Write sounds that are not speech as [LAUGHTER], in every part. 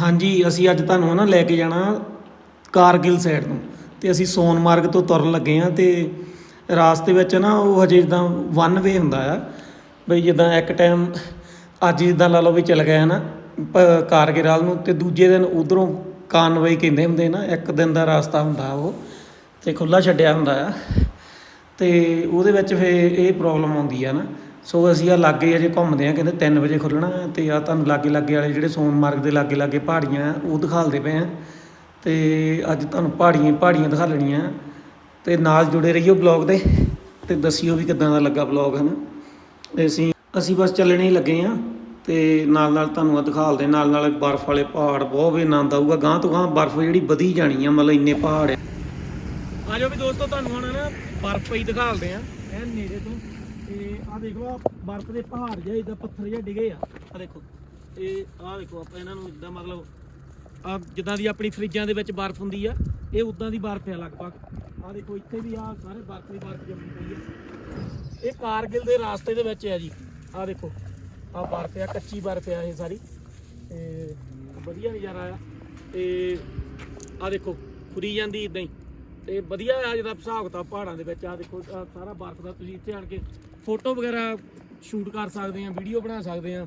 ਹਾਂਜੀ, ਅਸੀਂ ਅੱਜ ਤੁਹਾਨੂੰ ਨਾ ਲੈ ਕੇ ਜਾਣਾ ਕਾਰਗਿਲ ਸਾਈਡ ਨੂੰ ਤੇ ਅਸੀਂ ਸੋਨਮਾਰਗ ਤੋਂ ਤੁਰਨ ਲੱਗੇ ਆ ਤੇ ਰਾਸਤੇ ਵਿੱਚ ਨਾ ਉਹ ਹਜੇ ਜਿੱਦਾਂ ਵਨ ਵੇ ਹੁੰਦਾ ਆ। ਬਈ ਜਿੱਦਾਂ ਇੱਕ ਟਾਈਮ ਅੱਜ ਜਿੱਦਾਂ ਲਾ ਲਓ ਵੀ ਚਲ ਗਿਆ ਨਾ ਪ- ਕਾਰਗਿਲ ਨੂੰ ਤੇ ਦੂਜੇ ਦਿਨ ਉਧਰੋਂ ਕਾਨਵਈ ਕਹਿੰਦੇ ਹੁੰਦੇ ਨਾ, ਇੱਕ ਦਿਨ ਦਾ ਰਾਸਤਾ ਹੁੰਦਾ ਉਹ, ਤੇ ਖੁੱਲਾ ਛੱਡਿਆ ਹੁੰਦਾ ਆ। ਤੇ ਉਹਦੇ ਵਿੱਚ ਫੇ ਇਹ ਪ੍ਰੋਬਲਮ ਆਉਂਦੀ ਆ ਨਾ। ਸੋ ਅਸੀਂ ਆ ਲਾਗੇ ਅਜੇ ਘੁੰਮਦੇ ਆ ਕਹਿੰਦੇ 3 ਵਜੇ ਖੁੱਲਣਾ ਤੇ ਆ ਤੁਹਾਨੂੰ ਲਾਗੇ ਲਾਗੇ ਵਾਲੇ ਜਿਹੜੇ ਸੋਨਮਾਰਗ ਦੇ ਲਾਗੇ ਲਾਗੇ ਪਹਾੜੀਆਂ ਉਹ ਦਿਖਾਲਦੇ ਪਏ ਆ ਤੇ ਅੱਜ ਤੁਹਾਨੂੰ ਪਹਾੜੀਆਂ ਪਹਾੜੀਆਂ ਦਿਖਾ ਲੈਣੀਆਂ ਤੇ ਨਾਲ ਜੁੜੇ ਰਹੀਓ ਬਲੌਗ ਦੇ ਤੇ ਦੱਸਿਓ ਵੀ ਕਿਦਾਂ ਦਾ ਲੱਗਾ ਬਲੌਗ ਹਨਾ ਤੇ ਅਸੀਂ ਅਸੀਂ ਬਸ ਚੱਲਣੇ ਹੀ ਲੱਗੇ ਆ ਤੇ ਨਾਲ ਨਾਲ ਤੁਹਾਨੂੰ ਆ ਦਿਖਾਲਦੇ ਨਾਲ ਨਾਲ ਬਰਫ਼ ਵਾਲੇ ਪਹਾੜ ਬਹੁਤ ਵੀ ਆਨੰਦ ਆਊਗਾ ਗਾਂ ਤੋਂ ਗਾਂ ਬਰਫ਼ ਜਿਹੜੀ ਵਧੀ ਜਾਣੀ ਆ, ਮਤਲਬ ਇੰਨੇ ਪਹਾੜ ਆ। ਆ ਜਾਓ ਵੀ ਦੋਸਤੋ, ਤੁਹਾਨੂੰ ਹੁਣ ਨਾ ਬਰਫ਼ ਹੀ ਦਿਖਾਲਦੇ ਆ ਐ ਨੇੜੇ ਤੋਂ। ਆਹ ਆ ਦੇਖੋ ਬਰਫ਼ ਦੇ ਪਹਾੜ ਜਿਹੇ, ਇਦਾਂ ਪੱਥਰ ਜਿਹੇ ਡਿਗੇ ਆ। ਆ ਦੇਖੋ, ਇਹ ਆਹ ਦੇਖੋ, ਆਪਾਂ ਇਹਨਾਂ ਨੂੰ ਇਦਾਂ ਮਤਲਬ ਆ ਜਿੱਦਾਂ ਦੀ ਆਪਣੀ ਫਰਿੱਜਾਂ ਦੇ ਵਿੱਚ ਬਰਫ਼ ਹੁੰਦੀ ਆ, ਇਹ ਉਦਾਂ ਦੀ ਬਰਫ਼ ਆ ਲਗਭਗ। ਆ ਦੇਖੋ, ਇੱਥੇ ਵੀ ਆ ਸਾਰੇ ਬਰਫ਼ ਦੀ ਬਰਫ਼ ਜੰਮੀ ਪਈ ਆ। ਇਹ ਕਾਰਗਿਲ ਦੇ ਰਾਸਤੇ ਦੇ ਵਿੱਚ ਆ ਜੀ। ਆ ਦੇਖੋ ਆ ਬਰਫ਼ ਆ, ਕੱਚੀ ਬਰਫ਼ ਆ ਇਹ ਸਾਰੀ। ਤੇ ਵਧੀਆ ਨਜ਼ਾਰਾ ਆ। ਤੇ ਆ ਦੇਖੋ ਫੁਰੀ ਜਾਂਦੀ ਇਦਾਂ ਹੀ। ਤੇ ਵਧੀਆ ਆ ਜਿਹਦਾ ਹਿਸਾਬ ਕਿਤਾਬ ਪਹਾੜਾਂ ਦੇ ਵਿੱਚ ਆ, ਦੇਖੋ ਆਹ ਸਾਰਾ ਬਰਫ਼ ਦਾ ਤੁਸੀਂ ਇੱਥੇ ਆਣ ਕੇ ਫੋਟੋ ਵਗੈਰਾ ਸ਼ੂਟ ਕਰ ਸਕਦੇ ਆ ਵੀਡੀਓ ਬਣਾ ਸਕਦੇ ਆ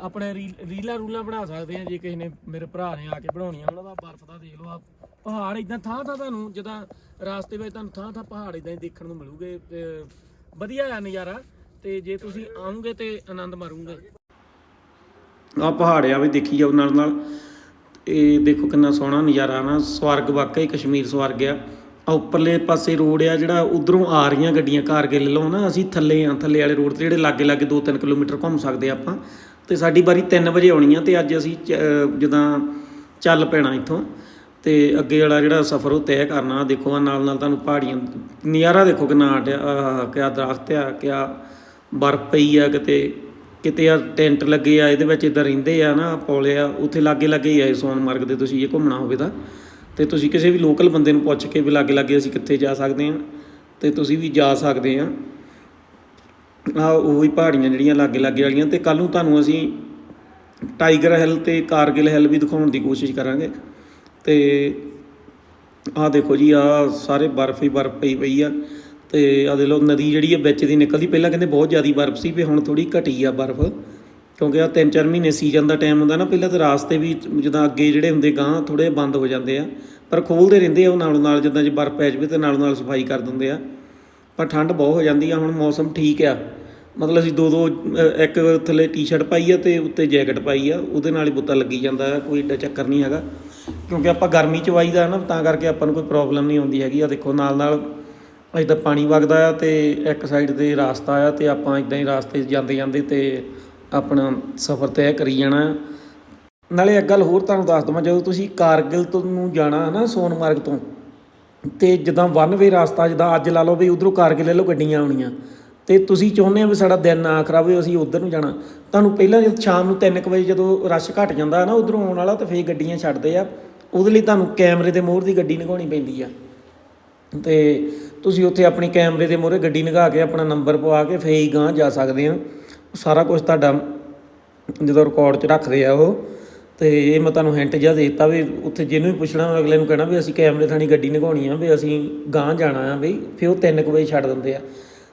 ਆਪਣੇ ਰੀਲ- ਰੀਲਾਂ ਰੂਲਾਂ ਬਣਾ ਸਕਦੇ ਆ ਜੇ ਕਿਸੇ ਨੇ ਮੇਰੇ ਭਰਾ ਨੇ ਆ ਕੇ ਬਣਾਉਣੀਆਂ, ਉਹਨਾਂ ਦਾ ਬਰਫ਼ ਦਾ ਦੇਖ ਲਓ ਆ ਪਹਾੜ ਇਦਾਂ ਥਾਂ ਥਾਂ ਤੁਹਾਨੂੰ, ਜਿੱਦਾਂ ਰਾਸਤੇ ਵਿੱਚ ਤੁਹਾਨੂੰ ਥਾਂ ਥਾਂ ਪਹਾੜ ਇਦਾਂ ਹੀ ਦੇਖਣ ਨੂੰ ਮਿਲੂਗੇ, ਤੇ ਵਧੀਆ ਆ ਨਜ਼ਾਰਾ, ਤੇ ਜੇ ਤੁਸੀਂ ਆਉਂਗੇ ਤੇ ਆਨੰਦ ਮਾਰੂਗੇ। ਆ ਪਹਾੜ ਆ ਵੀ ਦੇਖੀ ਜਾਓ ਨਾਲ ਨਾਲ, ਇਹ ਦੇਖੋ ਕਿੰਨਾ ਸੋਹਣਾ ਨਜ਼ਾਰਾ ਨਾ, ਸਵਰਗ ਵਾਕਈ ਕਸ਼ਮੀਰ ਸਵਰਗ ਆ। ਆ ਉੱਪਰਲੇ ਪਾਸੇ ਰੋਡ ਆ ਜਿਹੜਾ ਉਧਰੋਂ ਆ ਰਹੀਆਂ ਗੱਡੀਆਂ ਕਾਰਗਿਲ ਵੱਲੋਂ ਨਾ, ਅਸੀਂ ਥੱਲੇ ਆ, ਥੱਲੇ ਵਾਲੇ ਰੋਡ ਤੇ ਜਿਹੜੇ ਲਾਗੇ ਲਾਗੇ 2-3 ਕਿਲੋਮੀਟਰ ਘੁੰਮ ਸਕਦੇ ਆ ਆਪਾਂ। ਤੇ ਸਾਡੀ ਵਾਰੀ 3 ਵਜੇ ਆਉਣੀ ਆ ਤੇ ਅੱਜ ਅਸੀਂ ਚ- ਜਿੱਦਾਂ ਚੱਲ ਪੈਣਾ ਇੱਥੋਂ। ਤੇ ਅੱਗੇ ਵਾਲਾ ਜਿਹੜਾ ਸਫ਼ਰ ਉਹ ਤੈਅ ਕਰਨਾ ਦੇਖੋ ਆ ਨਾਲ ਨਾਲ ਤੁਹਾਨੂੰ ਪਹਾੜੀਆਂ ਨਜ਼ਾਰਾ ਦੇਖੋ ਕਿੰਨਾ ਆਟਿਆ ਆਹ ਕਿਆ ਦਰਖਤ ਆ, ਕਿਆ ਬਰਫ਼ ਪਈ ਆ ਕਿਤੇ ਕਿਤੇ ਆ ਟੈਂਟ ਲੱਗੇ ਆ, ਇਹਦੇ ਵਿੱਚ ਇਦਾਂ ਰਹਿੰਦੇ ਆ ਨਾ, ਪੌਲੇ ਆ, ਉੱਥੇ ਲਾਗੇ ਲਾਗੇ ਹੀ ਆ ਸੋਨਮਾਰਗ ਦੇ ਤੁਸੀਂ ਇਹ ਘੁੰਮਣਾ ਹੋਵੇ ਤਾਂ। ਅਤੇ ਤੁਸੀਂ ਕਿਸੇ ਵੀ ਲੋਕਲ ਬੰਦੇ ਨੂੰ ਪੁੱਛ ਕੇ ਵੀ ਲਾਗੇ ਲਾਗੇ ਅਸੀਂ ਕਿੱਥੇ ਜਾ ਸਕਦੇ ਹਾਂ ਅਤੇ ਤੁਸੀਂ ਵੀ ਜਾ ਸਕਦੇ ਹਾਂ। ਆਹ ਉਹ ਹੀ ਪਹਾੜੀਆਂ ਜਿਹੜੀਆਂ ਲਾਗੇ ਲਾਗੇ ਵਾਲੀਆਂ ਅਤੇ ਕੱਲ੍ਹ ਨੂੰ ਤੁਹਾਨੂੰ ਅਸੀਂ ਟਾਈਗਰ ਹਿੱਲ ਅਤੇ ਕਾਰਗਿਲ ਹਿੱਲ ਵੀ ਦਿਖਾਉਣ ਦੀ ਕੋਸ਼ਿਸ਼ ਕਰਾਂਗੇ। ਅਤੇ ਆਹ ਦੇਖੋ ਜੀ, ਆਹ ਸਾਰੇ ਬਰਫ਼ ਹੀ ਬਰਫ਼ ਪਈ ਪਈ ਆ ਤੇ ਆ ਦੇ ਲੋ ਨਦੀ ਜਿਹੜੀ ਆ ਵਿੱਚ ਦੀ ਨਿਕਲਦੀ, ਪਹਿਲਾਂ ਕਹਿੰਦੇ ਬਹੁਤ ਜ਼ਿਆਦਾ ਬਰਫ਼ ਸੀ, ਵੀ ਹੁਣ ਥੋੜੀ ਘਟੀ ਆ ਬਰਫ਼। ਕਿਉਂਕਿ ਆ 3-4 ਮਹੀਨੇ ਸੀਜ਼ਨ ਦਾ ਟਾਈਮ ਹੁੰਦਾ ਨਾ, ਪਹਿਲਾਂ ਤਾਂ ਰਾਸਤੇ ਵੀ ਜਿੱਦਾਂ ਅੱਗੇ ਜਿਹੜੇ ਹੁੰਦੇ ਗਾਂ ਥੋੜੇ ਬੰਦ ਹੋ ਜਾਂਦੇ ਆ। ਪਰ ਖੋਲਦੇ ਰਹਿੰਦੇ ਆ ਉਹ ਨਾਲੋਂ ਨਾਲ ਜਿੱਦਾਂ ਜੇ ਬਰਫ਼ ਪੈ ਜਾਵੇ ਤੇ ਨਾਲੋਂ ਨਾਲ ਸਫ਼ਾਈ ਕਰ ਦਿੰਦੇ ਆ। ਪਰ ਠੰਡ ਬਹੁਤ ਹੋ ਜਾਂਦੀ ਆ, ਹੁਣ ਮੌਸਮ ਠੀਕ ਆ। ਮਤਲਬ ਅਸੀਂ ਦੋ ਦੋ ਇੱਕ ਥੱਲੇ ਟੀ-ਸ਼ਰਟ ਪਾਈ ਆ ਤੇ ਉੱਤੇ ਜੈਕਟ ਪਾਈ ਆ, ਉਹਦੇ ਨਾਲ ਹੀ ਬੁੱਤਾ ਲੱਗੀ ਜਾਂਦਾ ਆ ਕੋਈ ਏਡਾ ਚੱਕਰ ਨਹੀਂ ਹੈਗਾ। ਕਿਉਂਕਿ ਆਪਾਂ ਗਰਮੀ ਚ ਵਾਈਦਾ ਨਾ, ਤਾਂ ਕਰਕੇ ਆਪਾਂ ਨੂੰ ਕੋਈ ਪ੍ਰੋਬਲਮ ਨਹੀਂ ਆਉਂਦੀ ਹੈਗੀ। ਆ ਦੇਖੋ ਨਾਲ ਨਾਲ ਇਦਾਂ ਪਾਣੀ ਵਗਦਾ ਆ ਤੇ ਇੱਕ ਸਾਈਡ ਤੇ ਰਾਸਤਾ ਆ ਤੇ ਆਪਾਂ ਇਦਾਂ ਹੀ ਰਾਸਤੇ ਜਾਂਦੇ ਜਾਂਦੇ ਤੇ ਆਪਣਾ ਸਫ਼ਰ ਤੈਅ ਕਰੀ ਜਾਣਾ। ਨਾਲੇ ਇੱਕ ਗੱਲ ਹੋਰ ਤੁਹਾਨੂੰ ਦੱਸ ਦਵਾਂ, ਜਦੋਂ ਤੁਸੀਂ ਕਾਰਗਿਲ ਤੋਂ ਨੂੰ ਜਾਣਾ ਨਾ ਸੋਨਮਾਰਗ ਤੋਂ, ਤੇ ਜਿੱਦਾਂ ਵਨ ਵੇ ਰਸਤਾ, ਜਿੱਦਾਂ ਅੱਜ ਲਾ ਲਓ ਵੀ ਉਧਰੋਂ ਕਾਰਗਿਲ ਲੈ ਲਓ ਗੱਡੀਆਂ ਆਉਣੀਆਂ, ਤੇ ਤੁਸੀਂ ਚਾਹੁੰਦੇ ਆ ਵੀ ਸਾਡਾ ਦਿਨ ਨਾ ਖਰਾਬ ਹੋਵੇ ਅਸੀਂ ਉਧਰ ਨੂੰ ਜਾਣਾ। ਤੁਹਾਨੂੰ ਪਹਿਲਾਂ ਸ਼ਾਮ ਨੂੰ 3 ਵਜੇ ਜਦੋਂ ਰਸ਼ ਘਟ ਜਾਂਦਾ ਨਾ ਉਧਰੋਂ ਆਉਣ ਵਾਲਾ, ਤਾਂ ਫੇਰ ਗੱਡੀਆਂ ਛੱਡਦੇ ਆ। ਉਹਦੇ ਲਈ ਤੁਹਾਨੂੰ ਕੈਮਰੇ ਦੇ ਮੋਹਰ ਦੀ ਗੱਡੀ ਨਿਗਾਉਣੀ ਪੈਂਦੀ ਆ। ਤੇ ਤੁਸੀਂ ਉੱਥੇ ਆਪਣੀ ਕੈਮਰੇ ਦੇ ਮੋਹਰੇ ਗੱਡੀ ਨਿਗਾਹ ਕੇ ਆਪਣਾ ਨੰਬਰ ਪਵਾ ਕੇ ਫੇਰ ਹੀ ਗਾਂਹ ਜਾ ਸਕਦੇ ਆ। ਸਾਰਾ ਕੁਝ ਤੁਹਾਡਾ ਜਦੋਂ ਰਿਕਾਰਡ 'ਚ ਰੱਖਦੇ ਆ ਉਹ, ਤੇ ਇਹ ਮੈਂ ਤੁਹਾਨੂੰ ਹਿੰਟ ਜਿਹਾ ਦੇ ਦਿੱਤਾ ਵੀ ਉੱਥੇ ਜਿਹਨੂੰ ਵੀ ਪੁੱਛਣਾ ਅਗਲੇ ਨੂੰ ਕਹਿਣਾ ਵੀ ਅਸੀਂ ਕੈਮਰੇ ਥਾਣੀ ਗੱਡੀ ਨਿਗਾਉਣੀ ਆ ਵੀ ਅਸੀਂ ਗਾਂਹ ਜਾਣਾ ਆ ਵੀ ਫਿਰ ਉਹ 3 ਵਜੇ ਛੱਡ ਦਿੰਦੇ ਆ।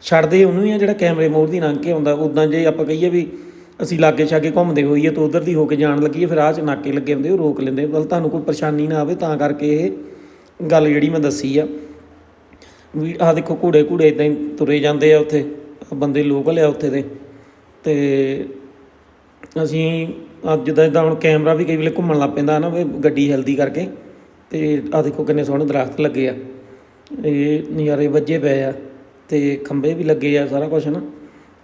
ਛੱਡਦੇ ਉਹਨੂੰ ਹੀ ਆ ਜਿਹੜਾ ਕੈਮਰੇ ਮੋੜ ਦੀ ਲੰਘ ਕੇ ਆਉਂਦਾ ਉਦਾਂ ਜੇ ਆਪਾਂ ਕਹੀਏ ਵੀ ਅਸੀਂ ਲਾਗੇ ਛਾਗੇ ਘੁੰਮਦੇ ਹੋਈਏ ਤਾਂ ਉਧਰ ਦੀ ਹੋ ਕੇ ਜਾਣ ਲੱਗੀਏ, ਫਿਰ ਆਹ ਚ ਨਾਕੇ ਲੱਗੇ ਹੁੰਦੇ, ਉਹ ਰੋਕ ਲੈਂਦੇ ਬਲ ਤੁਹਾਨੂੰ ਕੋਈ ਪਰੇਸ਼ਾਨੀ ਨਾ ਆਵੇ ਤਾਂ ਕਰਕੇ ਇਹ ਗੱਲ ਜਿਹੜੀ ਮੈਂ ਦੱਸੀ ਆ। ਵੀ ਆਹ ਦੇਖੋ ਘੂੜੇ ਘੂੜੇ ਇਦਾਂ ਹੀ ਤੁਰੇ ਜਾਂਦੇ ਆ ਉੱਥੇ ਬੰਦੇ ਲੋਕਲ ਆ ਉੱਥੇ ਦੇ। ਅਤੇ ਅਸੀਂ ਅੱਜ ਜਿੱਦਾਂ ਜਿੱਦਾਂ ਹੁਣ ਕੈਮਰਾ ਵੀ ਕਈ ਵੇਲੇ ਘੁੰਮਣ ਲੱਗ ਪੈਂਦਾ ਨਾ ਵੀ ਗੱਡੀ ਹਿਲਦੀ ਕਰਕੇ ਅਤੇ ਆਹ ਦੇਖੋ ਕਿੰਨੇ ਸੋਹਣੇ ਦਰਖਤ ਲੱਗੇ ਆ। ਇਹ ਨਜ਼ਾਰੇ ਵੱਜੇ ਪਏ ਆ ਅਤੇ ਖੰਭੇ ਵੀ ਲੱਗੇ ਆ ਸਾਰਾ ਕੁਝ ਨਾ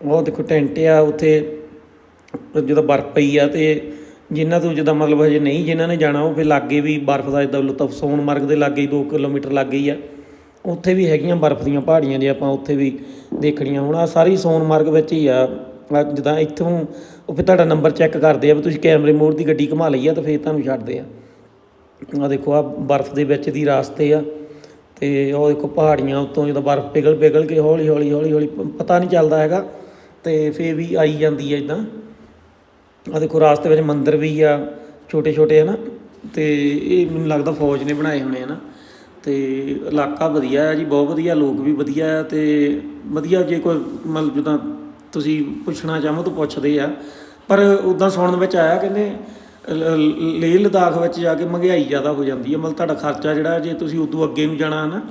ਉਹ ਦੇਖੋ ਟੈਂਟ ਆ, ਉੱਥੇ ਜਦੋਂ ਬਰਫ਼ ਪਈ ਆ ਤੇ ਜਿਨ੍ਹਾਂ ਤੋਂ ਜਿੱਦਾਂ ਮਤਲਬ ਹਜੇ ਨਹੀਂ ਜਿਨ੍ਹਾਂ ਨੇ ਜਾਣਾ, ਉਹ ਫਿਰ ਲਾਗੇ ਵੀ ਬਰਫ਼ ਦਾ ਇਦਾਂ ਲੁਤਫ ਸੋਨਮਰਗ ਦੇ ਲਾਗੇ ਹੀ 2 ਕਿਲੋਮੀਟਰ ਲਾਗੇ ਹੀ ਆ। ਉੱਥੇ ਵੀ ਹੈਗੀਆਂ ਬਰਫ਼ ਦੀਆਂ ਪਹਾੜੀਆਂ ਜੇ ਆਪਾਂ ਉੱਥੇ ਵੀ ਦੇਖਣੀਆਂ ਹੁਣ ਆ ਸਾਰੀ ਸੋਨਮਰਗ ਵਿੱਚ ਹੀ ਆ। ਜਿੱਦਾਂ ਇੱਥੋਂ ਉਹ ਫਿਰ ਤੁਹਾਡਾ ਨੰਬਰ ਚੈੱਕ ਕਰਦੇ ਆ ਵੀ ਤੁਸੀਂ ਕੈਮਰੇ ਮੋੜ ਦੀ ਗੱਡੀ ਘੁਮਾ ਲਈ ਆ ਤਾਂ ਫਿਰ ਤੁਹਾਨੂੰ ਛੱਡਦੇ ਆ। ਆ ਦੇਖੋ ਆ ਬਰਫ਼ ਦੇ ਵਿੱਚ ਦੀ ਰਾਸਤੇ ਆ ਤੇ ਉਹ ਦੇਖੋ ਪਹਾੜੀਆਂ ਉੱਤੋਂ ਜਦੋਂ ਬਰਫ਼ ਪਿਘਲ ਪਿਘਲ ਕੇ ਹੌਲੀ ਹੌਲੀ ਹੌਲੀ ਹੌਲੀ ਪ- ਪਤਾ ਨਹੀਂ ਚੱਲਦਾ ਹੈਗਾ ਤੇ ਫੇਰ ਵੀ ਆਈ ਜਾਂਦੀ ਹੈ ਇਦਾਂ। ਆ ਦੇਖੋ, ਰਾਸਤੇ ਵਿੱਚ ਮੰਦਿਰ ਵੀ ਆ, ਛੋਟੇ ਛੋਟੇ ਹੈ ਨਾ ਤੇ ਇਹ ਮੈਨੂੰ ਲੱਗਦਾ ਫੌਜ ਨੇ ਬਣਾਏ ਹੋਣੇ ਆ ਨਾ ਤੇ ਇਲਾਕਾ ਵਧੀਆ ਹੈ ਜੀ, ਬਹੁਤ ਵਧੀਆ, ਲੋਕ ਵੀ ਵਧੀਆ ਆ ਤੇ ਵਧੀਆ ਜੇ ਕੋਈ ਮਤਲਬ ਜਿੱਦਾਂ ਤੁਸੀਂ ਪੁੱਛਣਾ ਚਾਹੋ ਤਾਂ ਪੁੱਛਦੇ ਆ। ਪਰ ਉਦਾਂ ਸੁਣਨ ਵਿੱਚ ਆਇਆ ਕਹਿੰਦੇ ਲ- ਲੇਹ ਲਦਾਖ ਵਿੱਚ ਜਾ ਕੇ ਮਹਿੰਗਾਈ ਜ਼ਿਆਦਾ ਹੋ ਜਾਂਦੀ ਹੈ ਮਤਲਬ ਤੁਹਾਡਾ ਖਰਚਾ ਜਿਹੜਾ ਜੇ ਤੁਸੀਂ ਉਦੋਂ ਅੱਗੇ ਨੂੰ ਜਾਣਾ ਨਾ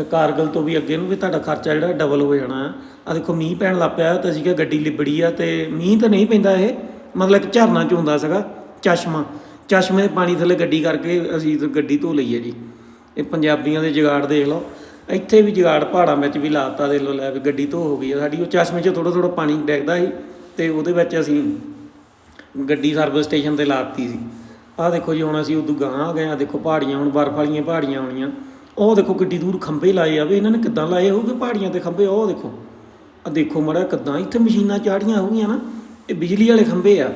ਅ, ਕਾਰਗਲ ਤੋਂ ਵੀ ਅੱਗੇ ਨੂੰ ਵੀ ਤੁਹਾਡਾ ਖਰਚਾ ਜਿਹੜਾ ਡਬਲ ਹੋ ਜਾਣਾ। ਆ ਦੇਖੋ ਮੀਂਹ ਪੈਣ ਲੱਗ ਪਿਆ ਤਾਂ ਅਸੀਂ ਕਿਹਾ ਗੱਡੀ ਲਿਬੜੀ ਆ ਤੇ ਮੀਂਹ ਤਾਂ ਨਹੀਂ ਪੈਂਦਾ ਇਹ। ਮਤਲਬ ਇੱਕ ਝਰਨਾ ਚੋਂਦਾ ਸੀਗਾ ਚਸ਼ਮਾ। ਚਸ਼ਮੇ ਦੇ ਪਾਣੀ ਥੱਲੇ ਗੱਡੀ ਕਰਕੇ ਅਸੀਂ ਗੱਡੀ ਧੋ ਲਈ ਹੈ ਜੀ। ਇਹ ਪੰਜਾਬੀਆਂ ਦੇ ਜਗਾੜ ਦੇਖ ਲਓ। ਇੱਥੇ ਵੀ ਜੁਗਾੜ ਪਹਾੜਾਂ ਵਿੱਚ ਵੀ ਲਾਤਾ ਦੇ ਲੋ ਲੈ ਵੀ ਗੱਡੀ ਧੋ ਹੋ ਗਈ ਆ। ਸਾਡੀ ਉਹ ਚਸ਼ਮੇ 'ਚ ਥੋੜਾ ਥੋੜਾ ਪਾਣੀ ਡਿੱਗਦਾ ਸੀ ਤੇ ਉਹਦੇ ਵਿੱਚ ਅਸੀਂ ਗੱਡੀ ਸਰਵਿਸ ਸਟੇਸ਼ਨ ਤੇ ਲਾਤੀ ਸੀ। ਆਹ ਦੇਖੋ ਜੀ, ਹੁਣ ਅਸੀਂ ਉਦੋਂ ਗਾਂ ਆ ਗਏ ਆ। ਦੇਖੋ ਪਹਾੜੀਆਂ, ਹੁਣ ਬਰਫ਼ ਵਾਲੀਆਂ ਪਹਾੜੀਆਂ ਆਉਣੀਆਂ। ਉਹ ਦੇਖੋ ਕਿੱਡੀ ਦੂਰ ਖੰਭੇ ਲਾਏ ਆ ਵੀ ਇਹਨਾਂ ਨੇ ਕਿੱਦਾਂ ਲਾਏ ਹੋਊਗੇ ਪਹਾੜੀਆਂ ਤੇ ਖੰਭੇ? ਉਹ ਦੇਖੋ। ਆ ਦੇਖੋ ਮੜਾ ਕਿੱਦਾਂ ਇੱਥੇ ਮਸ਼ੀਨਾਂ ਚਾੜੀਆਂ ਹੋਗੀਆਂ ਨਾ, ਇਹ ਬਿਜਲੀ ਵਾਲੇ ਖੰਭੇ ਆ।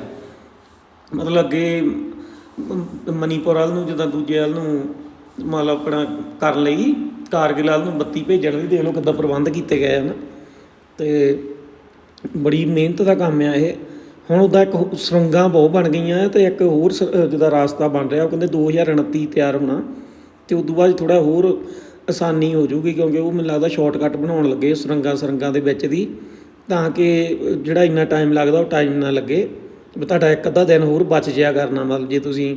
ਮਤਲਬ ਅੱਗੇ ਮਨੀਪੁਰ ਵਾਲ ਨੂੰ, ਜਿੱਦਾਂ ਦੂਜੇ ਵੱਲ ਨੂੰ ਮਤਲਬ ਆਪਣਾ ਕਰ ਲਈ। ਕਾਰਗਿਲ ਵੱਲ ਨੂੰ ਬੱਤੀ ਭੇਜਣ ਲਈ ਦੇਖ ਲਓ ਕਿੱਦਾਂ ਪ੍ਰਬੰਧ ਕੀਤੇ ਗਏ ਹਨ। ਤੇ ਬੜੀ ਮਿਹਨਤ ਦਾ ਕੰਮ ਆ ਇਹ। ਹੁਣ ਉਹਦਾ ਇੱਕ ਸੁਰੰਗਾਂ ਬਹੁਤ ਬਣ ਗਈਆਂ ਤੇ ਇੱਕ ਹੋਰ ਸ- ਅ, ਜਿਹਦਾ ਰਾਸਤਾ ਬਣ ਰਿਹਾ ਉਹ ਕਹਿੰਦੇ 2029 ਤਿਆਰ ਹੋਣਾ। ਤੇ ਤੋਂ ਬਾਅਦ ਥੋੜਾ ਹੋਰ ਆਸਾਨੀ ਹੋ ਜਾਊਗੀ ਕਿਉਂਕਿ ਉਹ ਮੈਨੂੰ ਲੱਗਦਾ ਸ਼ਾਰਟਕਟ ਬਣਾਉਣ ਲੱਗੇ ਸੁਰੰਗਾਂ ਸੁਰੰਗਾਂ ਦੇ ਵਿੱਚ ਦੀ। ਤਾਂ ਕਿ ਜਿਹੜਾ ਇੰਨਾ ਟਾਈਮ ਲੱਗਦਾ ਉਹ ਟਾਈਮ ਨਾ ਲੱਗੇ। ਵੀ ਤੁਹਾਡਾ ਇੱਕ ਅੱਧਾ ਦਿਨ ਹੋਰ ਬਚ ਜਿਆ ਕਰਨਾ ਮਤਲਬ ਜੇ ਤੁਸੀਂ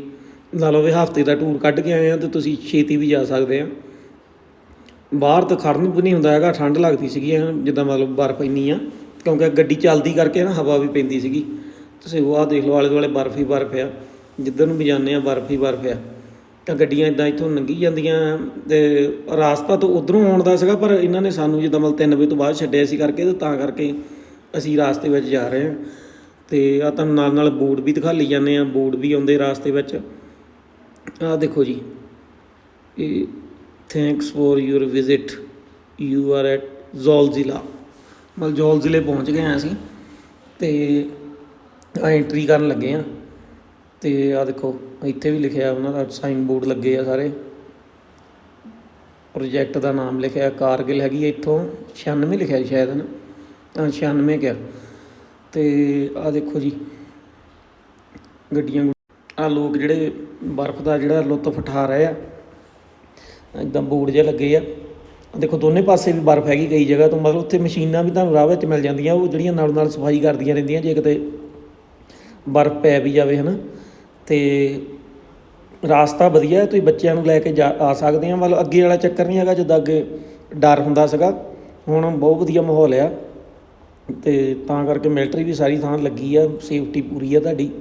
ਲਾ ਲਓ ਵੀ ਹਫ਼ਤੇ ਦਾ ਟੂਰ ਕੱਢ ਕੇ ਆਏ ਆ ਤੇ ਤੁਸੀਂ ਛੇਤੀ ਵੀ ਜਾ ਸਕਦੇ ਆ। ਬਾਹਰ ਤਾਂ ਖੜਨ ਵੀ ਨਹੀਂ ਹੁੰਦਾ ਹੈਗਾ, ਠੰਡ ਲੱਗਦੀ ਸੀਗੀ ਐਨ ਜਿੱਦਾਂ ਮਤਲਬ ਬਰਫ਼ ਇੰਨੀ ਆ, ਕਿਉਂਕਿ ਗੱਡੀ ਚੱਲਦੀ ਕਰਕੇ ਨਾ ਹਵਾ ਵੀ ਪੈਂਦੀ ਸੀਗੀ। ਤੁਸੀਂ ਉਹ ਆਹ ਦੇਖ ਲਓ, ਆਲੇ ਦੁਆਲੇ ਬਰਫ਼ ਹੀ ਬਰਫ਼ ਆ, ਜਿੱਧਰ ਨੂੰ ਵੀ ਜਾਂਦੇ ਆ ਬਰਫ਼ ਹੀ ਬਰਫ਼ ਆ। ਤਾਂ ਗੱਡੀਆਂ ਇਦਾਂ ਇੱਥੋਂ ਲੰਘੀ ਜਾਂਦੀਆਂ ਤੇ ਰਾਸਤਾ ਤਾਂ ਉਧਰੋਂ ਆਉਣ ਦਾ ਸੀਗਾ, ਪਰ ਇਹਨਾਂ ਨੇ ਸਾਨੂੰ ਜਿੱਦਾਂ ਮਤਲਬ 3 ਵਜੇ ਤੋਂ ਬਾਅਦ ਛੱਡਿਆ ਸੀ ਕਰਕੇ ਤੇ ਤਾਂ ਕਰਕੇ ਅਸੀਂ ਰਾਸਤੇ ਵਿੱਚ ਜਾ ਰਹੇ ਹਾਂ ਤੇ ਆ ਤੁਹਾਨੂੰ ਨਾਲ ਨਾਲ ਬੋਰਡ ਵੀ ਦਿਖਾ ਲਈ ਜਾਂਦੇ ਆ ਬੋਰਡ ਵੀ ਆਉਂਦੇ ਰਾਸਤੇ ਵਿੱਚ। ਆਹ ਦੇਖੋ ਜੀ, ਇਹ thanks for your visit you are at ਜ਼ੋਲਜ਼ਿਲਾ ਮਤਲਬ ਜ਼ੋਲ ਜ਼ਿਲ੍ਹੇ ਪਹੁੰਚ ਗਏ ਹਾਂ ਅਸੀਂ ਤੇ ਆ ਐਂਟਰੀ ਕਰਨ ਲੱਗੇ ਆ ਤੇ ਆ ਦੇਖੋ, ਇੱਥੇ ਵੀ ਲਿਖਿਆ ਉਹਨਾਂ ਦਾ ਸਾਈਨ ਬੋਰਡ ਲੱਗੇ ਆ ਸਾਰੇ। ਪ੍ਰੋਜੈਕਟ ਦਾ ਨਾਮ ਲਿਖਿਆ, ਕਾਰਗਿਲ ਹੈਗੀ ਇੱਥੋਂ। 96 ਲਿਖਿਆ ਸ਼ਾਇਦ ਨਾ ਹਾਂ 96 ਕਿਆ। ਤੇ ਆ ਦੇਖੋ ਜੀ, ਗੱਡੀਆਂ ਆ ਲੋਕ ਜਿਹੜੇ ਬਰਫ਼ ਦਾ ਜਿਹੜਾ ਲੁਤਫ ਉਠਾ ਰਹੇ ਆ ਇਦਾਂ ਬੋਰਡ ਜਿਹਾ ਲੱਗੇ ਆ। ਦੇਖੋ ਦੋਨੇ ਪਾਸੇ ਵੀ ਬਰਫ਼ ਹੈਗੀ ਕਈ ਜਗ੍ਹਾ ਤੋਂ ਮਤਲਬ ਉੱਥੇ ਮਸ਼ੀਨਾਂ ਵੀ ਤੁਹਾਨੂੰ ਰਾਹ ਵਿੱਚ ਮਿਲ ਜਾਂਦੀਆਂ, ਉਹ ਜਿਹੜੀਆਂ ਨਾਲ ਨਾਲ ਸਫ਼ਾਈ ਕਰਦੀਆਂ ਰਹਿੰਦੀਆਂ, ਜੇ ਕਿਤੇ ਬਰਫ਼ ਪੈ ਵੀ ਜਾਵੇ, ਹਨਾ। ਤੇ ਰਾਸਤਾ ਵਧੀਆ ਤੁਸੀਂ ਬੱਚਿਆਂ ਨੂੰ ਲੈ ਕੇ ਜਾ, ਆ ਸਕਦੇ ਆ। ਮਤਲਬ ਅੱਗੇ ਵਾਲਾ ਚੱਕਰ ਨਹੀਂ ਹੈਗਾ, ਜਿੱਦਾਂ ਅੱਗੇ ਡਰ ਹੁੰਦਾ ਸੀਗਾ। ਹੁਣ ਬਹੁਤ ਵਧੀਆ ਮਾਹੌਲ ਆ। ਤੇ ਤਾਂ ਕਰਕੇ ਮਿਲਟਰੀ ਵੀ ਸਾਰੀ ਥਾਂ ਲੱਗੀ ਆ, ਸੇਫਟੀ ਪੂਰੀ ਆ ਤੁਹਾਡੀ।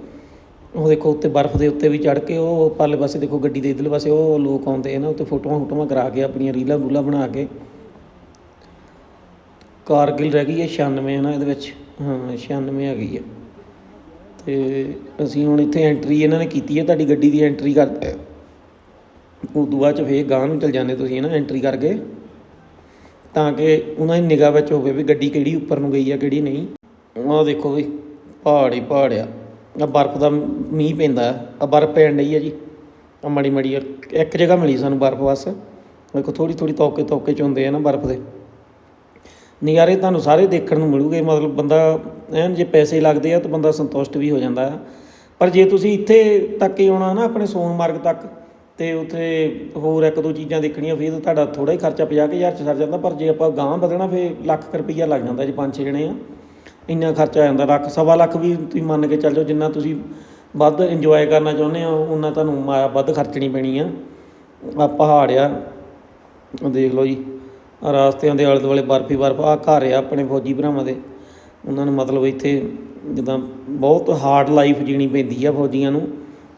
ਉਹ ਦੇਖੋ ਉੱਤੇ ਬਰਫ਼ ਦੇ ਉੱਤੇ ਵੀ ਚੜ ਕੇ ਉਹ ਪਰਲੇ ਪਾਸੇ ਦੇਖੋ ਗੱਡੀ ਦੇ ਇਧਰਲੇ ਪਾਸੇ ਉਹ ਲੋਕ ਆਉਂਦੇ ਨਾ ਉੱਤੇ ਫੋਟੋਆਂ ਫੋਟੋਆਂ ਕਰਾ ਕੇ ਆਪਣੀਆਂ ਰੀਲਾਂ ਰੂਲਾਂ ਬਣਾ ਕੇ। ਕਾਰਗਿਲ ਰਹਿ ਗਈ ਹੈ 96 ਹੈ ਨਾ, ਇਹਦੇ ਵਿੱਚ। ਹਾਂ 96 ਹੈਗੀ ਹੈ ਤੇ ਅਸੀਂ ਹੁਣ ਇੱਥੇ ਐਂਟਰੀ ਇਹਨਾਂ ਨੇ ਕੀਤੀ ਹੈ ਤੁਹਾਡੀ ਗੱਡੀ ਦੀ ਐਂਟਰੀ ਕਰ ਉਦੋਂ ਬਾਅਦ ਚ ਫੇਰ ਗਾਂਹ ਨੂੰ ਚਲ ਜਾਂਦੇ ਤੁਸੀਂ ਨਾ ਐਂਟਰੀ ਕਰਕੇ। ਤਾਂ ਕਿ ਉਹਨਾਂ ਦੀ ਨਿਗਾਹ ਵਿੱਚ ਹੋਵੇ ਵੀ ਗੱਡੀ ਕਿਹੜੀ ਉੱਪਰ ਨੂੰ ਗਈ ਆ, ਕਿਹੜੀ ਨਹੀਂ। ਆਹ ਦੇਖੋ ਵੀ, ਪਹਾੜ ਹੀ ਪਹਾੜ ਆ। ਆਹ ਬਰਫ਼ ਦਾ ਮੀਂਹ ਪੈਂਦਾ ਆਹ ਬਰਫ਼ ਪੈਣ ਡਈ ਆ ਜੀ। ਆਹ ਮਾੜੀ ਮਾੜੀ ਇੱਕ ਜਗ੍ਹਾ ਮਿਲੀ ਸਾਨੂੰ ਬਰਫ਼ ਬਸ। ਦੇਖੋ ਥੋੜ੍ਹੀ ਥੋੜੀ ਤੋਕੇ ਤੋਕੇ ਚ ਹੁੰਦੇ ਆ ਨਾ ਬਰਫ਼ ਦੇ। ਨਜ਼ਾਰੇ ਤੁਹਾਨੂੰ ਸਾਰੇ ਦੇਖਣ ਨੂੰ ਮਿਲੂਗੇ। ਮਤਲਬ ਬੰਦਾ ਐਨ ਜੇ ਪੈਸੇ ਲੱਗਦੇ ਆ ਤਾਂ ਬੰਦਾ ਸੰਤੁਸ਼ਟ ਵੀ ਹੋ ਜਾਂਦਾ ਆ ਪਰ ਜੇ ਤੁਸੀਂ ਇੱਥੇ ਤੱਕ ਹੀ ਆਉਣਾ ਨਾ, ਆਪਣੇ ਸੋਨਮਾਰਗ ਤੱਕ, ਤੇ ਉੱਥੇ ਹੋਰ ਇੱਕ ਦੋ ਚੀਜ਼ਾਂ ਦੇਖਣੀਆਂ, ਫਿਰ ਤਾਂ ਤੁਹਾਡਾ ਥੋੜਾ ਹੀ ਖਰਚਾ 50000 ਚ ਸਰ ਜਾਂਦਾ। ਪਰ ਜੇ ਆਪਾਂ ਗਾਂਹ ਵਧਣਾ, ਫਿਰ ਲੱਖ ਕੁ ਰੁਪਈਆ ਲੱਗ ਜਾਂਦਾ ਜੇ, ਪੰਜ ਛੇ ਜਣੇ ਆ। ਇੰਨਾ ਖਰਚਾ ਆ ਜਾਂਦਾ, ਲੱਖ, ਸਵਾ ਲੱਖ ਵੀ ਤੁਸੀਂ ਮੰਨ ਕੇ ਚੱਲ ਜਾਓ, ਜਿੰਨਾ ਤੁਸੀਂ ਵੱਧ ਇੰਜੋਏ ਕਰਨਾ ਚਾਹੁੰਦੇ ਹੋ ਉਨਾ ਤੁਹਾਨੂੰ ਮਾਇਆ ਵੱਧ ਖਰਚਣੀ ਪੈਣੀ ਆ। ਆ ਪਹਾੜ ਆ ਦੇਖ ਲਓ ਜੀ, ਆਹ ਰਾਸਤਿਆਂ ਦੇ ਆਲੇ ਦੁਆਲੇ ਬਰਫ ਹੀ ਬਰਫ ਆ ਘਰ ਆ ਆਪਣੇ ਫੌਜੀ ਭਰਾਵਾਂ ਦੇ। ਉਹਨਾਂ ਨੂੰ ਮਤਲਬ ਇੱਥੇ ਜਿੱਦਾਂ ਬਹੁਤ ਹਾਰਡ ਲਾਈਫ ਜੀਣੀ ਪੈਂਦੀ ਆ ਫੌਜੀਆਂ ਨੂੰ।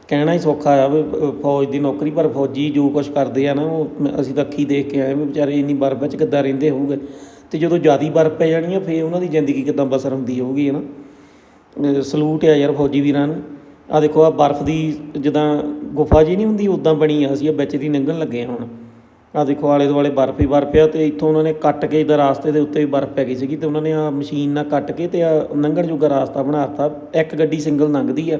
ਕਹਿਣਾ ਹੀ ਸੌਖਾ ਆ ਵੀ ਫੌਜ ਦੀ ਨੌਕਰੀ, ਪਰ ਫੌਜੀ ਜੋ ਕੁਝ ਕਰਦੇ ਆ ਨਾ, ਉਹ ਅਸੀਂ ਤਾਂ ਅੱਖੀ ਦੇਖ ਕੇ ਆਏ ਵੀ ਵਿਚਾਰੇ ਇੰਨੀ ਬਰਫ਼ ਵਿੱਚ ਕਿੱਦਾਂ ਰਹਿੰਦੇ ਹੋਊਗੇ। ਤੇ ਜਦੋਂ ਜ਼ਿਆਦੀ ਬਰਫ਼ ਪੈ ਜਾਣੀ ਆ, ਫਿਰ ਉਹਨਾਂ ਦੀ ਜ਼ਿੰਦਗੀ ਕਿੱਦਾਂ ਬਸਰ ਹੁੰਦੀ ਹੋਊਗੀ, ਹੈ ਨਾ? ਸਲੂਟ ਆ ਯਾਰ ਫੌਜੀ ਵੀਰਾਂ ਨੂੰ। ਆ ਦੇਖੋ ਆ ਬਰਫ਼ ਦੀ ਜਿੱਦਾਂ ਗੁਫਾ ਜੀ ਨਹੀਂ ਹੁੰਦੀ ਉਦਾਂ ਬਣੀ ਆ, ਅਸੀਂ ਆ ਵਿੱਚ ਦੀ ਲੰਘਣ ਲੱਗੇ ਆ ਹੁਣ। ਆ ਦੇਖੋ, ਆਲੇ ਦੁਆਲੇ ਬਰਫ਼ ਹੀ ਬਰਫ਼ ਆ ਤੇ ਇੱਥੋਂ ਉਹਨਾਂ ਨੇ ਕੱਟ ਕੇ ਇਧਰ ਰਾਸਤੇ ਦੇ ਉੱਤੇ ਵੀ ਬਰਫ਼ ਪੈ ਗਈ ਸੀਗੀ ਤੇ ਉਹਨਾਂ ਨੇ ਆ ਮਸ਼ੀਨ ਨਾਲ ਕੱਟ ਕੇ ਤੇ ਆ ਲੰਘਣ ਜੋਗਾ ਰਾਸਤਾ ਬਣਾਤਾ ਇੱਕ ਗੱਡੀ ਸਿੰਗਲ ਲੰਘਦੀ ਆ।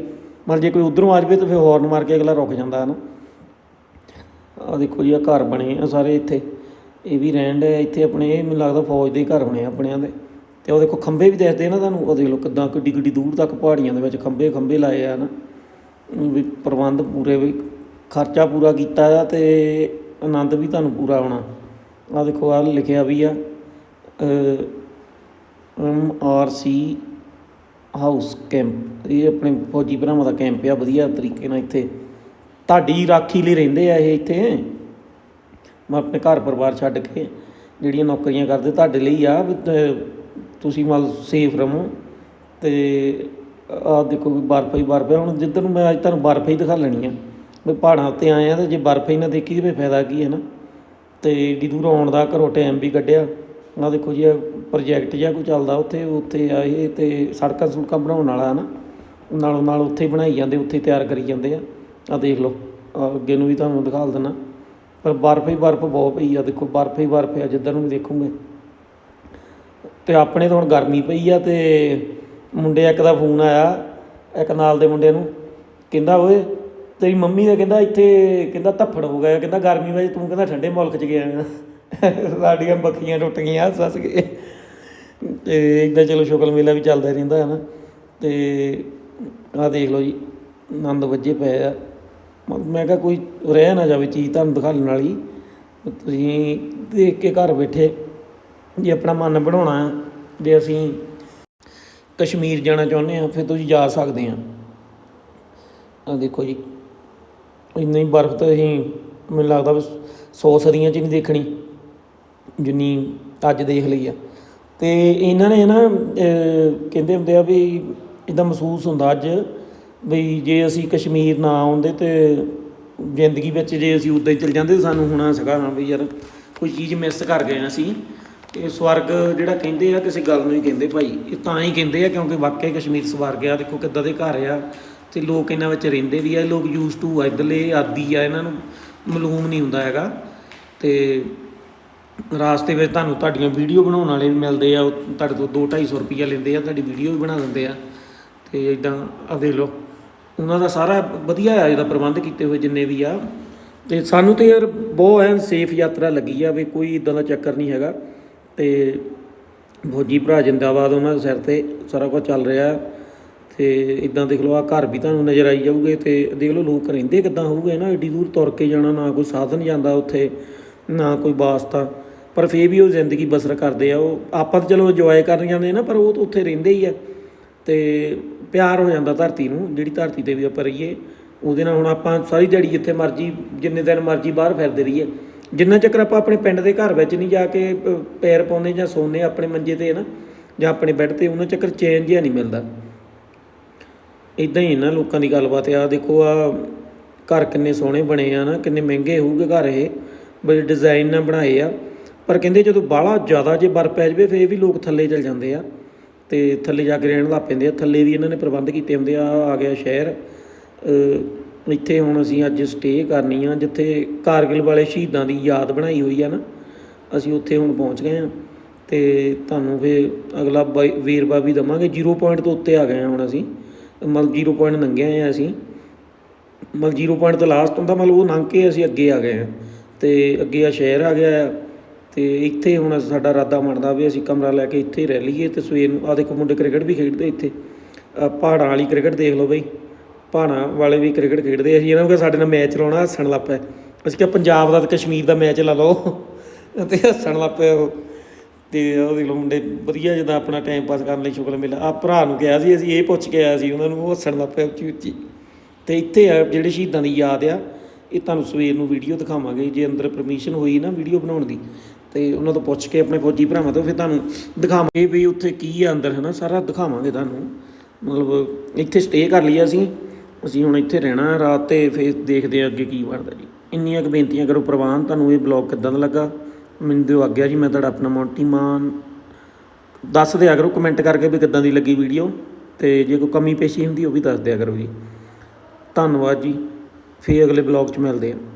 ਮਤਲਬ ਜੇ ਕੋਈ ਉਧਰੋਂ ਆ ਜਾਵੇ ਤਾਂ ਫਿਰ ਹੌਰਨ ਮਾਰ ਕੇ ਅਗਲਾ ਰੁਕ ਜਾਂਦਾ, ਹੈ ਨਾ? ਆ ਦੇਖੋ ਜੀ ਆ ਘਰ ਬਣੇ ਆ ਸਾਰੇ ਇੱਥੇ। ਇਹ ਵੀ ਰਹਿਣ ਦੇ ਇੱਥੇ ਆਪਣੇ ਇਹ ਮੈਨੂੰ ਲੱਗਦਾ ਫੌਜ ਦੇ ਹੀ ਘਰ ਹੋਣੇ ਆ ਆਪਣਿਆਂ ਦੇ। ਤੇ ਉਹ ਦੇਖੋ, ਖੰਭੇ ਵੀ ਦਿਖਦੇ ਨਾ ਤੁਹਾਨੂੰ ਉਹ ਦੇਖ ਲਓ ਕਿੱਦਾਂ ਕਿੱਡੀ ਕਿੱਡੀ ਦੂਰ ਤੱਕ ਪਹਾੜੀਆਂ ਦੇ ਵਿੱਚ ਖੰਭੇ ਖੰਭੇ ਲਾਏ ਆ ਨਾ। ਵੀ ਪ੍ਰਬੰਧ ਪੂਰੇ ਵੀ, ਖਰਚਾ ਪੂਰਾ ਕੀਤਾ ਆ ਤੇ ਆਨੰਦ ਵੀ ਤੁਹਾਨੂੰ ਪੂਰਾ ਆਉਣਾ। ਆ ਦੇਖੋ ਆ ਲਿਖਿਆ ਵੀ ਆ M R C house camp. ਇਹ ਆਪਣੇ ਫੌਜੀ ਭਰਾਵਾਂ ਦਾ ਕੈਂਪ ਆ, ਵਧੀਆ ਤਰੀਕੇ ਨਾਲ ਇੱਥੇ। ਤੁਹਾਡੀ ਰਾਖੀ ਲਈ ਰਹਿੰਦੇ ਆ ਇਹ ਇੱਥੇ। ਮੈਂ ਆਪਣੇ ਘਰ ਪਰਿਵਾਰ ਛੱਡ ਕੇ ਜਿਹੜੀਆਂ ਨੌਕਰੀਆਂ ਕਰਦੇ, ਤੁਹਾਡੇ ਲਈ ਆ ਵੀ ਤੁਸੀਂ ਮਤਲਬ ਸੇਫ ਰਹੋ ਅਤੇ ਆਹ ਦੇਖੋ ਵੀ ਬਰਫ਼ ਹੀ ਬਰਫ਼ ਹੈ। ਹੁਣ ਜਿੱਧਰ ਨੂੰ ਮੈਂ ਅੱਜ ਤੁਹਾਨੂੰ ਬਰਫ਼ ਹੀ ਦਿਖਾ ਲੈਣੀ ਆ ਵੀ ਪਹਾੜਾਂ ਉੱਤੇ ਆਏ ਆ ਤਾਂ ਜੇ ਬਰਫ਼ ਹੀ ਨਾ ਦੇਖੀ ਤਾਂ ਫਿਰ ਫਾਇਦਾ ਕੀ ਹੈ ਨਾ? ਅਤੇ ਏਡੀ ਦੂਰ ਆਉਣ ਦਾ ਘਰੋਂ ਟਾਈਮ ਵੀ ਕੱਢਿਆ। ਆਹ ਦੇਖੋ ਜੀ ਪ੍ਰੋਜੈਕਟ ਜਿਹਾ ਕੋਈ ਚੱਲਦਾ ਉੱਥੇ ਉੱਥੇ ਆ ਇਹ ਤੇ ਸੜਕਾਂ ਸੁੜਕਾਂ ਬਣਾਉਣ ਵਾਲਾ ਹੈ ਨਾ, ਨਾਲੋਂ ਨਾਲ ਉੱਥੇ ਬਣਾਈ ਜਾਂਦੇ, ਉੱਥੇ ਤਿਆਰ ਕਰੀ ਜਾਂਦੇ ਆ। ਆ ਦੇਖ ਲਓ ਅੱਗੇ ਨੂੰ ਵੀ ਤੁਹਾਨੂੰ ਦਿਖਾ ਦਿੰਦਾ। ਪਰ ਬਰਫ਼ ਹੀ ਬਰਫ਼ ਬਹੁਤ ਪਈ ਆ, ਦੇਖੋ ਬਰਫ਼ ਹੀ ਬਰਫ਼ ਆ, ਜਿੱਧਰ ਨੂੰ ਵੀ ਦੇਖੋਗੇ। ਤੇ ਆਪਣੇ ਤਾਂ ਹੁਣ ਗਰਮੀ ਪਈ ਆ ਤੇ ਮੁੰਡੇ ਇੱਕ ਦਾ ਫੋਨ ਆਇਆ, ਇੱਕ ਨਾਲ ਦੇ ਮੁੰਡੇ ਨੂੰ, ਕਹਿੰਦਾ, ਓਏ, ਤੇਰੀ ਮੰਮੀ ਦਾ ਕਹਿੰਦਾ ਇੱਥੇ, ਕਹਿੰਦਾ ਧੱਫੜ ਹੋ ਗਿਆ, ਕਹਿੰਦਾ ਗਰਮੀ ਵਿੱਚ ਤੂੰ ਕਹਿੰਦਾ ਠੰਡੇ ਮੁਲਕ 'ਚ ਗਿਆ [LAUGHS] ਸਾਡੀਆਂ ਬੱਖੀਆਂ ਟੁੱਟ ਗਈਆਂ ਸੱਸ ਹੱਸ ਕੇ। ਤੇ ਇਦਾਂ ਚਲੋ ਸ਼ੁਕਲ ਮੇਲਾ ਵੀ ਚੱਲਦਾ ਰਹਿੰਦਾ ਹੈ ਨਾ। ਤੇ ਆਹ ਦੇਖ ਲਓ ਜੀ, ਆਨੰਦ ਵੱਜੇ ਪਏ ਆ। ਮ- ਮੈਂ ਕਿਹਾ ਕੋਈ ਰਹਿ ਨਾ ਜਾਵੇ ਚੀਜ਼ ਤੁਹਾਨੂੰ ਦਿਖਾਉਣ ਵਾਲੀ। ਤੁਸੀਂ ਦੇਖ ਕੇ ਘਰ ਬੈਠੇ ਜੇ ਆਪਣਾ ਮਨ ਬਣਾਉਣਾ ਹੈ, ਜੇ ਅਸੀਂ ਕਸ਼ਮੀਰ ਜਾਣਾ ਚਾਹੁੰਦੇ ਆ ਫਿਰ ਤੁਸੀਂ ਜਾ ਸਕਦੇ ਆ ਆ ਦੇਖੋ ਜੀ, ਇੰਨੀ ਬਰਫ਼ ਤਾਂ ਅਸੀਂ, ਮੈਨੂੰ ਲੱਗਦਾ ਵੀ 100 ਸਦੀਆਂ 'ਚ ਨਹੀਂ ਦੇਖਣੀ, ਜਿੰਨੀ ਅੱਜ ਦੇਖ ਲਈ ਆ। ਤੇ ਇਹਨਾਂ ਨੇ ਨਾ ਕਹਿੰਦੇ ਹੁੰਦੇ ਆ ਵੀ ਇਦਾਂ ਮਹਿਸੂਸ ਹੁੰਦਾ ਅੱਜ ਬਈ ਜੇ ਅਸੀਂ ਕਸ਼ਮੀਰ ਨਾ ਆਉਂਦੇ ਤੇ ਜ਼ਿੰਦਗੀ ਵਿੱਚ ਜੇ ਅਸੀਂ ਉੱਦਾਂ ਹੀ ਚਲ ਜਾਂਦੇ ਤਾਂ ਸਾਨੂੰ ਹੋਣਾ ਸੀਗਾ ਹਾਂ ਵੀ ਯਾਰ ਕੋਈ ਚੀਜ਼ ਮਿਸ ਕਰ ਗਏ ਹਾਂ ਅਸੀਂ। ਤੇ ਸਵਰਗ ਜਿਹੜਾ ਕਹਿੰਦੇ ਆ, ਕਿਸੇ ਗੱਲ ਨੂੰ ਹੀ ਕਹਿੰਦੇ ਭਾਈ। ਇਹ ਤਾਂ ਹੀ ਕਹਿੰਦੇ ਆ ਕਿਉਂਕਿ ਵਾਕਿਆ ਕਸ਼ਮੀਰ ਸਵਰਗ ਆ, ਦੇਖੋ ਕਿੱਦਾਂ ਦੇ ਘਰ ਆ ਤੇ ਲੋਕ ਇਹਨਾਂ ਵਿੱਚ ਰਹਿੰਦੇ ਵੀ ਆ। ਲੋਕ ਯੂਜ਼ ਟੂ ਆ ਇੱਧਰਲੇ ਆਦੀ ਆ, ਇਹਨਾਂ ਨੂੰ ਮਾਲੂਮ ਨਹੀਂ ਹੁੰਦਾ ਹੈਗਾ। ਤੇ ਰਾਸਤੇ ਵਿੱਚ ਤੁਹਾਨੂੰ ਤੁਹਾਡੀਆਂ ਵੀਡੀਓ ਬਣਾਉਣ ਵਾਲੇ ਮਿਲਦੇ ਆ। ਉਹ ਤੁਹਾਡੇ ਤੋਂ 2 250 ਰੁਪਈਆ ਲੈਂਦੇ ਆ, ਤੁਹਾਡੀ ਵੀਡੀਓ ਵੀ ਬਣਾ ਦਿੰਦੇ ਆ। ਤੇ ਇਦਾਂ ਆ ਦੇਖ ਲਓ। ਉਹਨਾਂ ਦਾ ਸਾਰਾ ਵਧੀਆ ਆ ਇਹਦਾ ਪ੍ਰਬੰਧ ਕੀਤੇ ਹੋਏ ਜਿੰਨੇ ਵੀ ਆ। ਤੇ ਸਾਨੂੰ ਤੇ ਯਾਰ ਬਹੁਤ ਐਨ ਸੇਫ ਯਾਤਰਾ ਲੱਗੀ ਆ ਵੀ ਕੋਈ ਇਦਾਂ ਦਾ ਚੱਕਰ ਨਹੀਂ ਹੈਗਾ। ਤੇ ਫੌਜੀ ਭਰਾ ਜਿੰਦਾਬਾਦ, ਉਹਨਾਂ ਦੇ ਸਿਰ ਤੇ ਸਾਰਾ ਕੁਝ ਚੱਲ ਰਿਹਾ। ਤੇ ਇਦਾਂ ਦੇਖ ਲਓ ਆ ਘਰ ਵੀ ਤੁਹਾਨੂੰ ਨਜ਼ਰ ਆਈ ਜਾਊਗੇ ਤੇ ਦੇਖ ਲਓ ਲੋਕ ਰਹਿੰਦੇ ਕਿੱਦਾਂ ਹੋਊਗੇ ਨਾ, ਏਡੀ ਦੂਰ ਤੁਰ ਕੇ ਜਾਣਾ, ਨਾ ਕੋਈ ਸਾਧਨ ਜਾਂਦਾ ਉੱਥੇ, ਨਾ ਕੋਈ ਵਾਸਤਾ। ਪਰ ਫੇਰ ਵੀ ਉਹ ਜ਼ਿੰਦਗੀ ਬਸਰ ਕਰਦੇ ਆ, ਉਹ ਆਪਾਂ ਤਾਂ ਚਲੋ ਇੰਜੋਏ ਕਰਨ ਜਾਂਦੇ ਨਾ, ਪਰ ਉਹ ਤਾਂ ਉੱਥੇ ਰਹਿੰਦੇ ਹੀ ਆ। ਤੇ ਪਿਆਰ ਹੋ ਜਾਂਦਾ ਧਰਤੀ ਨੂੰ, ਜਿਹੜੀ ਧਰਤੀ ਤੇ ਵੀ ਆਪਾਂ ਰਹੀਏ, ਉਹਦੇ ਨਾਲ ਹੁਣ ਆਪਾਂ ਸਾਰੀ ਦਿਹਾੜੀ ਜਿੱਥੇ ਮਰਜ਼ੀ, ਜਿੰਨੇ ਦਿਨ ਮਰਜ਼ੀ ਬਾਹਰ ਫਿਰਦੇ ਰਹੀਏ। ਜਿੰਨਾ ਚੱਕਰ ਆਪਾਂ ਆਪਣੇ ਪਿੰਡ ਦੇ ਘਰ ਵਿੱਚ ਨਹੀਂ ਜਾ ਕੇ ਪੈਰ ਪਾਉਂਦੇ ਜਾਂ ਸੌਂਦੇ ਆਪਣੇ ਮੰਜੇ ਤੇ ਨਾ, ਜਾਂ ਆਪਣੇ ਬੈੱਡ ਤੇ, ਉਹਨਾਂ ਚੱਕਰ ਚੈਨ ਜਿਹਾ ਨਹੀਂ ਮਿਲਦਾ। ਇਦਾਂ ਹੀ ਨਾ ਲੋਕਾਂ ਦੀ ਗੱਲਬਾਤ ਆ, ਦੇਖੋ ਆ ਘਰ ਕਿੰਨੇ ਸੋਹਣੇ ਬਣੇ ਆ ਨਾ, ਕਿੰਨੇ ਮਹਿੰਗੇ ਹੋਊਗੇ ਘਰ ਇਹ, ਬੜੇ ਡਿਜ਼ਾਈਨ ਨਾਲ ਬਣਾਏ ਆ। ਪਰ ਕਹਿੰਦੇ ਜਦੋਂ ਬਾਹਲਾ ਜ਼ਿਆਦਾ ਜੇ ਬਰਫ਼ ਪੈ ਜਾਵੇ, ਫੇਰ ਵੀ ਲੋਕ ਥੱਲੇ ਚਲ ਜਾਂਦੇ ਆ। ਤੇ ਥੱਲੇ ਜਾ ਕੇ ਰਹਿਣ ਲੱਗ ਪੈਂਦੇ ਆ। ਥੱਲੇ ਵੀ ਇਹਨਾਂ ਨੇ ਪ੍ਰਬੰਧ ਕੀਤੇ ਹੁੰਦੇ ਆ। ਆ ਗਿਆ ਸ਼ਹਿਰ। ਇੱਥੇ ਹੁਣ ਅਸੀਂ ਅੱਜ ਸਟੇ ਕਰਨੀ ਆ, ਜਿੱਥੇ ਕਾਰਗਿਲ ਵਾਲੇ ਸ਼ਹੀਦਾਂ ਦੀ ਯਾਦ ਬਣਾਈ ਹੋਈ ਆ ਨਾ। ਅਸੀਂ ਉੱਥੇ ਹੁਣ ਪਹੁੰਚ ਗਏ ਆ। ਤੇ ਤੁਹਾਨੂੰ ਫੇ ਅਗਲਾ ਬਾਈ- ਵੀ ਦਵਾਂਗੇ। 0 ਪੁਆਇੰਟ ਤੋਂ ਉੱਤੇ ਆ ਗਏ ਆ ਹੁਣ ਅਸੀਂ। ਮਤਲਬ 0 ਪੁਆਇੰਟ ਲੰਘੇ ਆ ਅਸੀਂ। ਮਤਲਬ 0 ਪੁਆਇੰਟ ਤੋਂ ਲਾਸਟ ਹੁੰਦਾ, ਮਤਲਬ ਉਹ ਲੰਘ ਕੇ ਅਸੀਂ ਅੱਗੇ ਆ ਗਏ ਆ। ਤੇ ਅੱਗੇ ਆ ਸ਼ਹਿਰ ਆ ਗਿਆ ਤੇ ਇੱਥੇ ਹੁਣ ਸਾਡਾ ਇਰਾਦਾ ਬਣਦਾ ਵੀ ਅਸੀਂ ਕਮਰਾ ਲੈ ਕੇ ਇੱਥੇ ਹੀ ਰਹਿ ਲਈਏ ਤੇ ਸਵੇਰ ਨੂੰ ਆ ਦੇਖੋ ਮੁੰਡੇ ਕ੍ਰਿਕਟ ਵੀ ਖੇਡਦੇ ਇੱਥੇ। ਪਹਾੜਾਂ ਵਾਲੀ ਕ੍ਰਿਕਟ ਦੇਖ ਲਓ ਬਈ, ਪਹਾੜਾਂ ਵਾਲੇ ਵੀ ਕ੍ਰਿਕਟ ਖੇਡਦੇ ਅਸੀਂ ਇਹਨਾਂ ਨੂੰ ਕਿਹਾ ਸਾਡੇ ਨਾਲ ਮੈਚ ਲਾਉਣਾ, ਹੱਸਣ ਲੱਗ ਪਏ। ਅਸੀਂ ਕਿਹਾ ਪੰਜਾਬ ਦਾ ਤੇ ਕਸ਼ਮੀਰ ਦਾ ਮੈਚ ਲਾ ਲਓ ਤੇ ਹੱਸਣ ਲੱਗ ਪਏ ਉਹ। ਤੇ ਉਹ ਦੇਖ ਲਓ ਮੁੰਡੇ ਵਧੀਆ ਜਿੱਦਾਂ ਆਪਣਾ ਟਾਈਮ ਪਾਸ ਕਰਨ ਲਈ ਸ਼ੁਕਰ ਮਿਲਿਆ ਆ ਭਰਾ ਨੂੰ ਕਿਹਾ ਸੀ, ਅਸੀਂ ਇਹ ਪੁੱਛ ਕੇ ਆਇਆ ਸੀ, ਉਹਨਾਂ ਨੂੰ ਉਹ ਹੱਸਣ ਲੱਗ ਪਏ ਉੱਚੀ ਉੱਚੀ। ਤੇ ਇੱਥੇ ਆ ਜਿਹੜੇ ਸ਼ਹੀਦਾਂ ਦੀ ਯਾਦ ਆ, ਇਹ ਤੁਹਾਨੂੰ ਸਵੇਰ ਨੂੰ ਵੀਡੀਓ ਦਿਖਾਵਾਂਗੇ, ਜੇ ਅੰਦਰ ਪਰਮਿਸ਼ਨ ਹੋਈ ਨਾ ਵੀਡੀਓ ਬਣਾਉਣ ਦੀ। ਤੇ ਉਹਨਾਂ ਤੋਂ ਪੁੱਛ ਕੇ ਆਪਣੇ ਫੌਜੀ ਭਰਾਵਾਂ ਤੋਂ ਫਿਰ ਤੁਹਾਨੂੰ ਦਿਖਾਵਾਂਗੇ ਵੀ ਉੱਥੇ ਕੀ ਆ ਅੰਦਰ, ਹਨਾ? ਸਾਰਾ ਦਿਖਾਵਾਂਗੇ ਤੁਹਾਨੂੰ। ਮਤਲਬ ਇੱਥੇ ਸਟੇ ਕਰ ਲਈ ਅਸੀਂ। ਅਸੀਂ ਹੁਣ ਇੱਥੇ ਰਹਿਣਾ ਰਾਤ ਤੇ ਫਿਰ ਦੇਖਦੇ ਆ ਅੱਗੇ ਕੀ ਬਣਦਾ ਜੀ। ਇੰਨੀਆਂ ਕੁ ਬੇਨਤੀਆਂ ਕਰੋ ਪ੍ਰਵਾਨ, ਤੁਹਾਨੂੰ ਇਹ ਬਲੌਗ ਕਿੱਦਾਂ ਦਾ ਲੱਗਾ? ਮੈਨੂੰ ਦਿਓ ਆਗਿਆ ਜੀ, ਮੈਂ ਤੁਹਾਡਾ ਆਪਣਾ ਮੌਂਟੀ ਮਾਨ। ਦੱਸ ਦਿਆ ਕਰੋ ਕਮੈਂਟ ਕਰਕੇ ਵੀ ਕਿੱਦਾਂ ਦੀ ਲੱਗੀ ਵੀਡੀਓ ਤੇ ਜੇ ਕੋਈ ਕਮੀ ਪੇਸ਼ੀ ਹੁੰਦੀ ਉਹ ਵੀ ਦੱਸ ਦਿਆ ਕਰੋ ਜੀ। ਧੰਨਵਾਦ ਜੀ। ਫੇਰ ਅਗਲੇ ਬਲੌਗ 'ਚ ਮਿਲਦੇ ਹਾਂ।